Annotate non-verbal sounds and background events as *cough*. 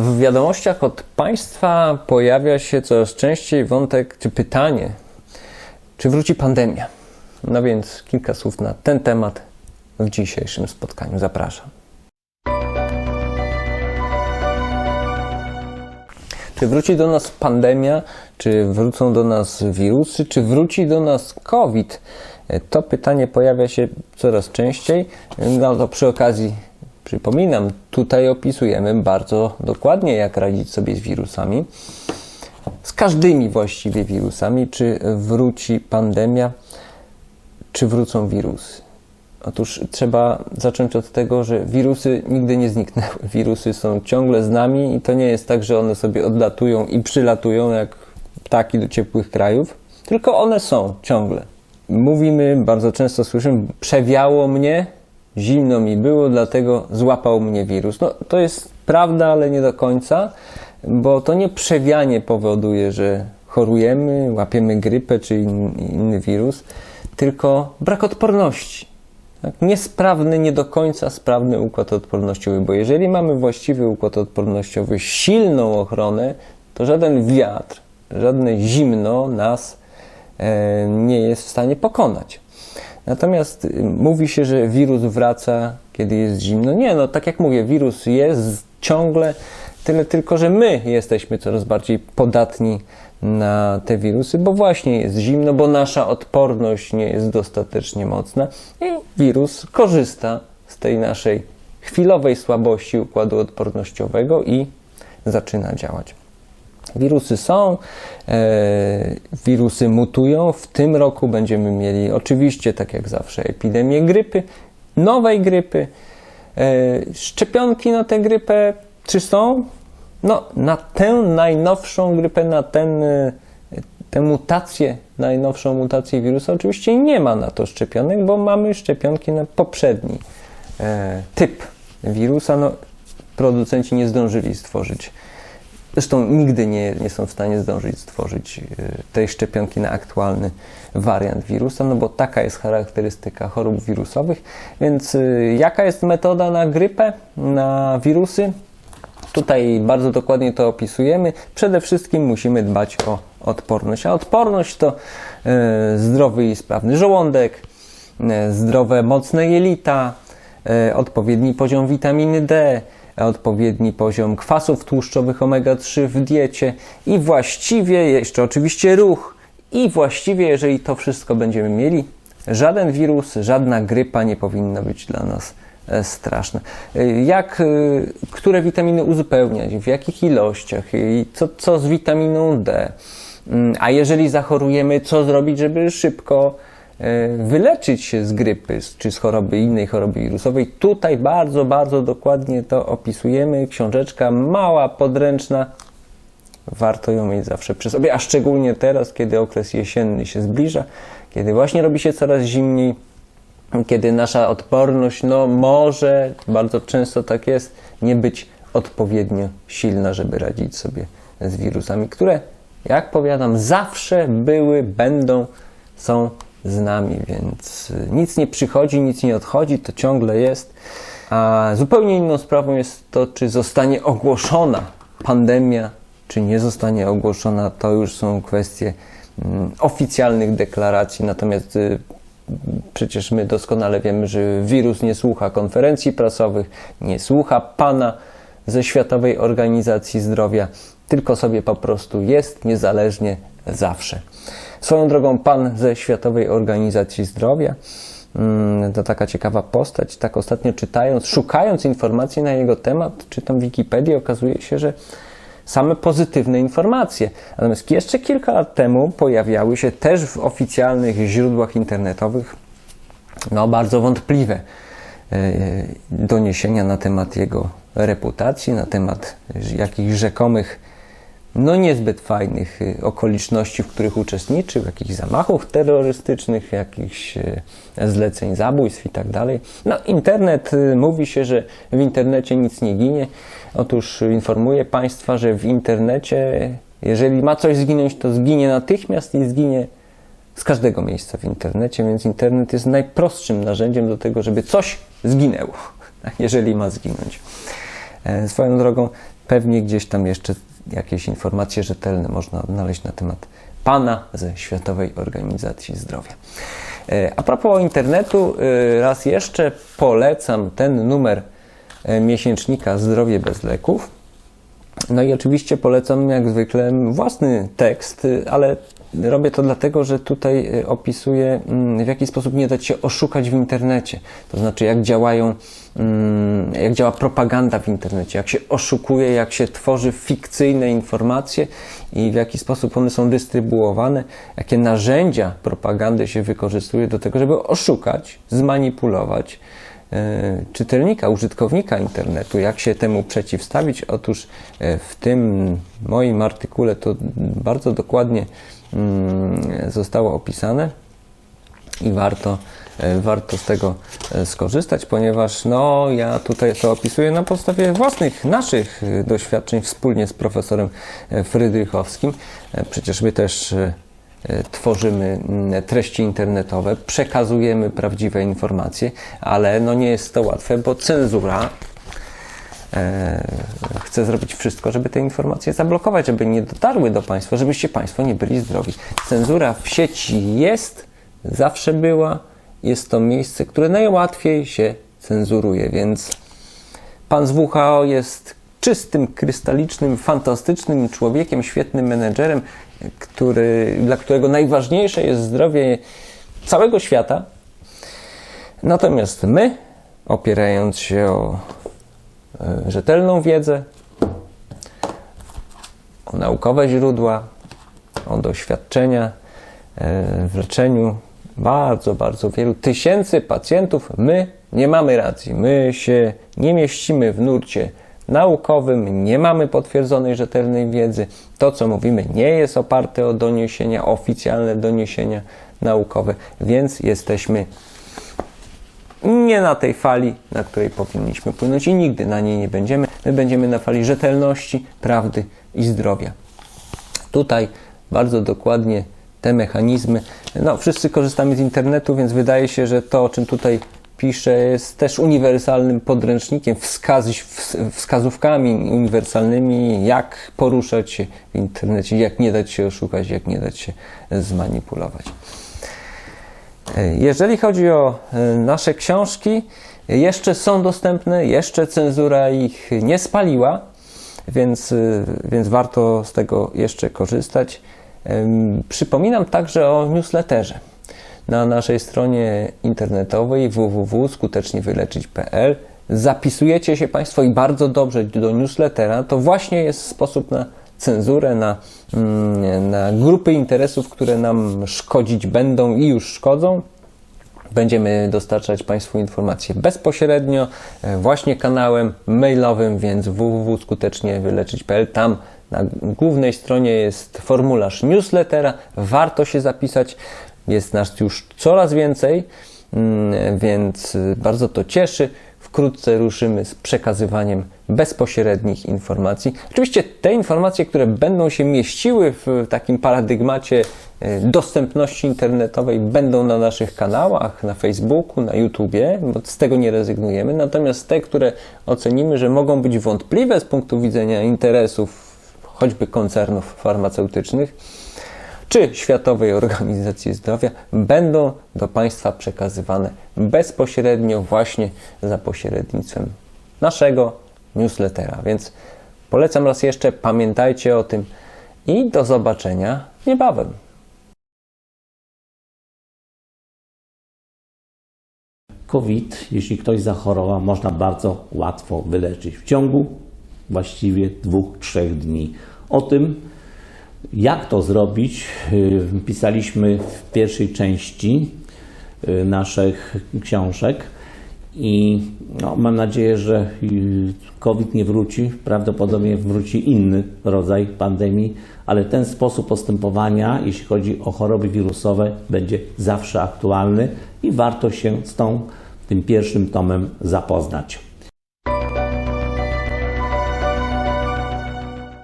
W wiadomościach od państwa pojawia się coraz częściej wątek czy pytanie, czy wróci pandemia. No więc kilka słów na ten temat w dzisiejszym spotkaniu. Zapraszam. Czy wróci do nas pandemia, czy wrócą do nas wirusy, czy wróci do nas COVID? To pytanie pojawia się coraz częściej. No to przy okazji przypominam, tutaj opisujemy bardzo dokładnie, jak radzić sobie z wirusami. Z każdymi właściwie wirusami, czy wróci pandemia, czy wrócą wirusy. Otóż trzeba zacząć od tego, że wirusy nigdy nie zniknęły. *laughs* Wirusy są ciągle z nami i to nie jest tak, że one sobie odlatują i przylatują jak ptaki do ciepłych krajów, tylko one są ciągle. Mówimy, bardzo często słyszymy, przewiało mnie, zimno mi było, dlatego złapał mnie wirus. No, to jest prawda, ale nie do końca, bo to nie przewianie powoduje, że chorujemy, łapiemy grypę czy in, inny wirus, tylko brak odporności. Tak? Niesprawny, nie do końca sprawny układ odpornościowy, bo jeżeli mamy właściwy układ odpornościowy, silną ochronę, to żaden wiatr, żadne zimno nas e, nie jest w stanie pokonać. Natomiast y, mówi się, że wirus wraca, kiedy jest zimno. Nie, no tak jak mówię, wirus jest ciągle, tyle tylko, że my jesteśmy coraz bardziej podatni na te wirusy, bo właśnie jest zimno, bo nasza odporność nie jest dostatecznie mocna i wirus korzysta z tej naszej chwilowej słabości układu odpornościowego i zaczyna działać. Wirusy są, e, wirusy mutują. W tym roku będziemy mieli oczywiście, tak jak zawsze, epidemię grypy, nowej grypy. E, szczepionki na tę grypę, czy są? No, na tę najnowszą grypę, na ten, e, tę mutację, najnowszą mutację wirusa, oczywiście nie ma na to szczepionek, bo mamy szczepionki na poprzedni typ wirusa. No, producenci nie zdążyli stworzyć Zresztą nigdy nie, nie są w stanie zdążyć stworzyć e, tej szczepionki na aktualny wariant wirusa, no bo taka jest charakterystyka chorób wirusowych. Więc e, jaka jest metoda na grypę, na wirusy? Tutaj bardzo dokładnie to opisujemy. Przede wszystkim musimy dbać o odporność, a odporność to e, zdrowy i sprawny żołądek, zdrowe, mocne jelita, odpowiedni poziom witaminy D, odpowiedni poziom kwasów tłuszczowych omega-3 w diecie i właściwie jeszcze oczywiście ruch i właściwie jeżeli to wszystko będziemy mieli, żaden wirus, żadna grypa nie powinna być dla nas e, straszna. E, jak, e, które witaminy uzupełniać, w jakich ilościach i co, co z witaminą D. Mm, a jeżeli zachorujemy, co zrobić, żeby szybko wyleczyć się z grypy czy z choroby innej choroby wirusowej. Tutaj bardzo, bardzo dokładnie to opisujemy. Książeczka mała, podręczna. Warto ją mieć zawsze przy sobie, a szczególnie teraz, kiedy okres jesienny się zbliża, kiedy właśnie robi się coraz zimniej, kiedy nasza odporność, no może, bardzo często tak jest, nie być odpowiednio silna, żeby radzić sobie z wirusami, które, jak powiadam, zawsze były, będą, są z nami, więc y, nic nie przychodzi, nic nie odchodzi, to ciągle jest. A zupełnie inną sprawą jest to, czy zostanie ogłoszona pandemia, czy nie zostanie ogłoszona, to już są kwestie mm, oficjalnych deklaracji. Natomiast y, przecież my doskonale wiemy, że wirus nie słucha konferencji prasowych, nie słucha pana ze Światowej Organizacji Zdrowia, tylko sobie po prostu jest niezależnie zawsze. Swoją drogą pan ze Światowej Organizacji Zdrowia, mm, to taka ciekawa postać, tak ostatnio czytając, szukając informacji na jego temat, czytam Wikipedię, okazuje się, że same pozytywne informacje. Natomiast jeszcze kilka lat temu pojawiały się też w oficjalnych źródłach internetowych no, bardzo wątpliwe e, doniesienia na temat jego reputacji, na temat jakichś rzekomych no niezbyt fajnych y, okoliczności, w których uczestniczył, jakichś zamachów terrorystycznych, jakichś y, zleceń zabójstw i tak dalej. No internet, y, mówi się, że w internecie nic nie ginie. Otóż informuję Państwa, że w internecie, jeżeli ma coś zginąć, to zginie natychmiast i zginie z każdego miejsca w internecie, więc internet jest najprostszym narzędziem do tego, żeby coś zginęło, *laughs* jeżeli ma zginąć. E, swoją drogą, pewnie gdzieś tam jeszcze jakieś informacje rzetelne można odnaleźć na temat Pana ze Światowej Organizacji Zdrowia. E, A propos internetu, e, raz jeszcze polecam ten numer e, miesięcznika Zdrowie bez leków. No i oczywiście polecam jak zwykle własny tekst, ale robię to dlatego, że tutaj y, opisuję mm, w jaki sposób nie dać się oszukać w internecie. To znaczy jak działają, mm, jak działa propaganda w internecie, jak się oszukuje, jak się tworzy fikcyjne informacje i w jaki sposób one są dystrybuowane, jakie narzędzia propagandy się wykorzystuje do tego, żeby oszukać, zmanipulować czytelnika, użytkownika internetu, jak się temu przeciwstawić? Otóż e, w tym moim artykule to bardzo dokładnie mm, zostało opisane i warto, e, warto z tego e, skorzystać, ponieważ no, ja tutaj to opisuję na podstawie własnych, naszych e, doświadczeń wspólnie z profesorem e, Frydrychowskim. E, Przecież my też e, e, tworzymy mm, treści internetowe, przekazujemy prawdziwe informacje, ale no nie jest to łatwe, bo cenzura e, chce zrobić wszystko, żeby te informacje zablokować, żeby nie dotarły do Państwa, żebyście Państwo nie byli zdrowi. Cenzura w sieci jest, zawsze była, jest to miejsce, które najłatwiej się cenzuruje, więc Pan z WHO jest czystym, krystalicznym, fantastycznym człowiekiem, świetnym menedżerem, który, dla którego najważniejsze jest zdrowie całego świata. Natomiast my, opierając się o e, rzetelną wiedzę, o naukowe źródła, o doświadczenia e, w leczeniu bardzo, bardzo wielu tysięcy pacjentów, my nie mamy racji. My się nie mieścimy w nurcie naukowym, nie mamy potwierdzonej rzetelnej wiedzy. To, co mówimy, nie jest oparte o doniesienia, oficjalne doniesienia naukowe, więc jesteśmy nie na tej fali, na której powinniśmy płynąć i nigdy na niej nie będziemy. My będziemy na fali rzetelności, prawdy i zdrowia. Tutaj bardzo dokładnie te mechanizmy. No, wszyscy korzystamy z internetu, więc wydaje się, że to, o czym tutaj piszę, jest też uniwersalnym podręcznikiem, wskaz, ws- wskazówkami uniwersalnymi, jak poruszać się w internecie, jak nie dać się oszukać, jak nie dać się zmanipulować. Jeżeli chodzi o e, nasze książki, jeszcze są dostępne, jeszcze cenzura ich nie spaliła, więc, e, więc warto z tego jeszcze korzystać. Przypominam także o newsletterze. Na naszej stronie internetowej www.skuteczniewyleczyć.pl zapisujecie się Państwo i bardzo dobrze do newslettera. To właśnie jest sposób na cenzurę, na, mm, na grupy interesów, które nam szkodzić będą i już szkodzą. Będziemy dostarczać Państwu informacje bezpośrednio, e, właśnie kanałem mailowym, więc www.skuteczniewyleczyć.pl. Tam na głównej stronie jest formularz newslettera. Warto się zapisać. Jest nas już coraz więcej, mm, więc y, bardzo to cieszy. Wkrótce ruszymy z przekazywaniem bezpośrednich informacji. Oczywiście te informacje, które będą się mieściły w takim paradygmacie e, dostępności internetowej, będą na naszych kanałach, na Facebooku, na YouTubie, bo z tego nie rezygnujemy. Natomiast te, które ocenimy, że mogą być wątpliwe z punktu widzenia interesów choćby koncernów farmaceutycznych, czy Światowej Organizacji Zdrowia będą do Państwa przekazywane bezpośrednio właśnie za pośrednictwem naszego newslettera. Więc polecam raz jeszcze, pamiętajcie o tym i do zobaczenia niebawem. COVID, jeśli ktoś zachorował, można bardzo łatwo wyleczyć w ciągu właściwie dwóch, trzech dni. O tym, jak to zrobić, yy, pisaliśmy w pierwszej części yy, naszych książek i no, mam nadzieję, że yy, COVID nie wróci. Prawdopodobnie wróci inny rodzaj pandemii, ale ten sposób postępowania, jeśli chodzi o choroby wirusowe, będzie zawsze aktualny i warto się z tą, tym pierwszym tomem zapoznać.